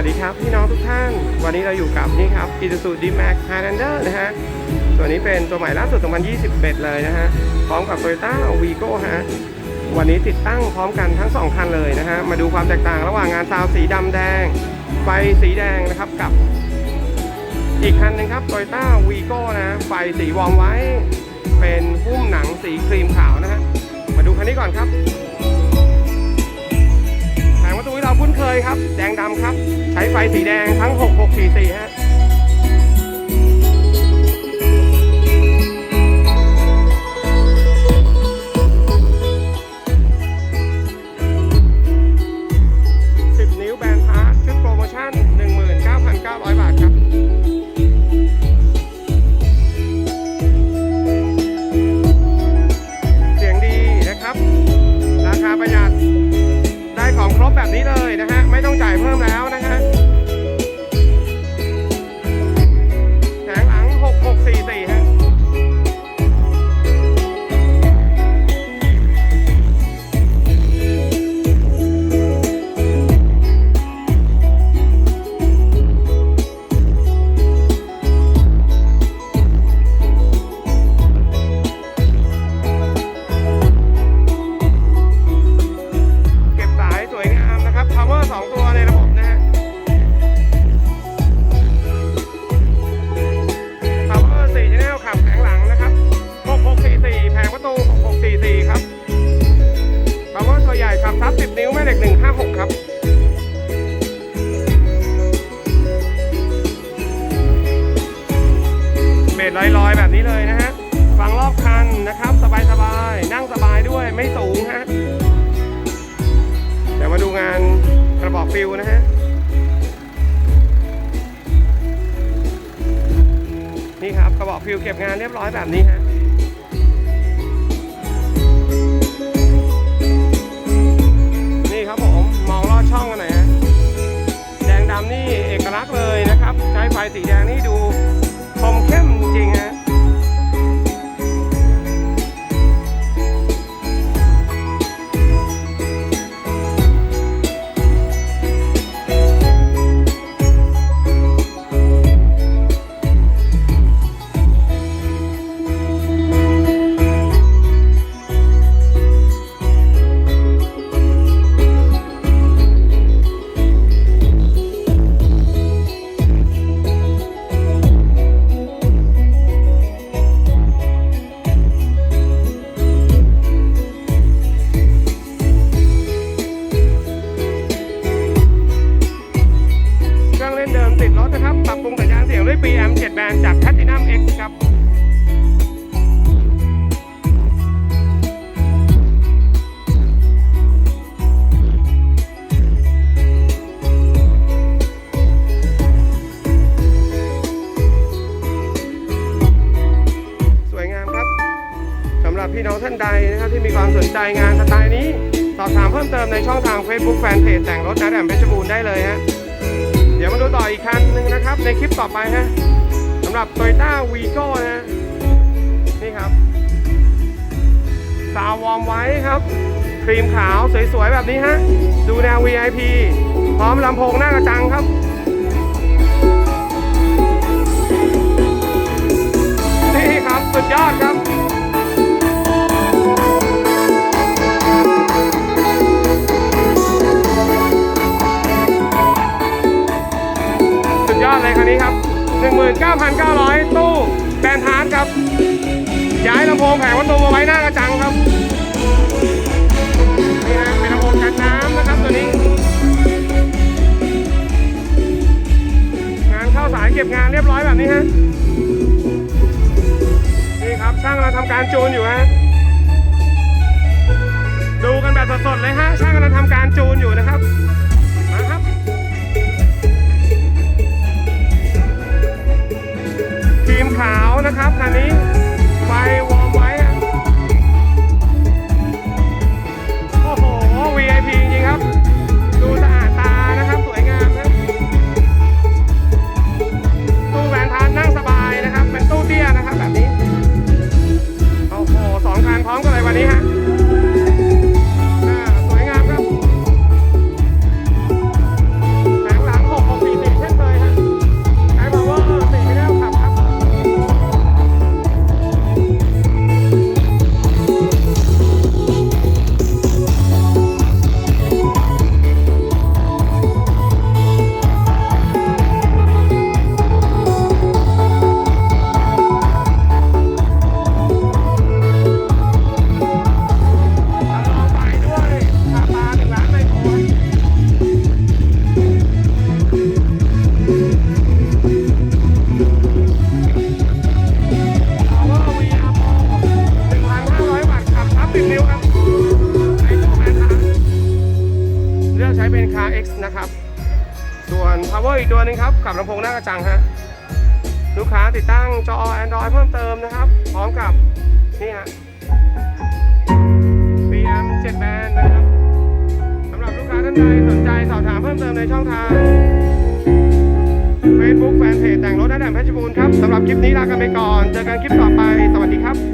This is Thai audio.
วัสดีครับพี่น้องทุกท่าน วันนี้เราอยู่กับนี่ครับ Isuzu D-Max Highlander นะฮะ ตัวนี้เป็นตัวใหม่ล่าสุด 2021 เลยนะฮะ พร้อมกับ Toyota Vigo ฮะ วันนี้ติดตั้งพร้อมกันทั้ง 2 คันเลยนะฮะ มาดูความแตกต่างระหว่างงานซาวสีดำแดง ไฟสีแดงนะครับกับ อีกคันหนึงครับ Toyota Vigo นะ ไฟสีวอมไว้ เป็นหุ้มหนังสีครีมขาวนะฮะ มาดูคันนี้ก่อนครับ เราคุ้นเคยครับ แดงดำครับ ใช้ไฟสีแดงทั้ง 6644ฮะ งานเรียบร้อยแบบนี้ฮะนี่ครับผมมองลอดช่องกันหน่อยฮะแดงดำนี่เอกลักษณ์เลยนะครับ ใช้ไฟสีแดงนี่ดูคมเข้มจริงฮะ 7 แบนจาก Platinum X ครับสวยงามครับสำหรับพี่น้องท่านใดนะครับที่มีความสนใจงานสไตล์นี้ สอบถามเพิ่มเติมในช่องทาง Facebook Fanpage แต่งรถนะแดมเพชรบูรณ์ได้เลยฮะ เดี๋ยวมาดูต่ออีกคันหนึ่งนะครับ ในคลิปต่อไปฮะสำหรับ Toyota Vigo นะฮะนี่ครับซาววอร์มไว้ครับ ครีมขาวสวยๆ แบบนี้ฮะ ดูแนว VIP พร้อมลำโพงหน้ากระจังครับนี่ครับ สุดยอดครับสุดยอดเลยคันนี้ครับ 19,900 ตู้แบนฮาร์ดครับ ย้ายลำโพงแผงประตูมาไว้หน้ากระจังครับ นี่นะเป็นลำโพงกันน้ำนะครับตัวนี้ งานเข้าสายเก็บงานเรียบร้อยแบบนี้ฮะ นี่ครับช่างเราทำการจูนอยู่ฮะ นะครับคันนี้ ส่วน power อีกตัวหนึงครับกับลำโพงหน้ากระจังฮะลูกค้าติดตั้งจอ Android เพิ่มเติมนะครับ พร้อมกับนี่ฮะ PM 7 band นะครับสำหรับลูกค้าท่านใดสนใจสอบถามเพิ่มเติมในช่องทาง Facebook Fanpage แต่งรถได้แดนเพชรบูรณ์ครับสำหรับคลิปนี้ลากันไปก่อน เจอกันคลิปต่อไป สวัสดีครับ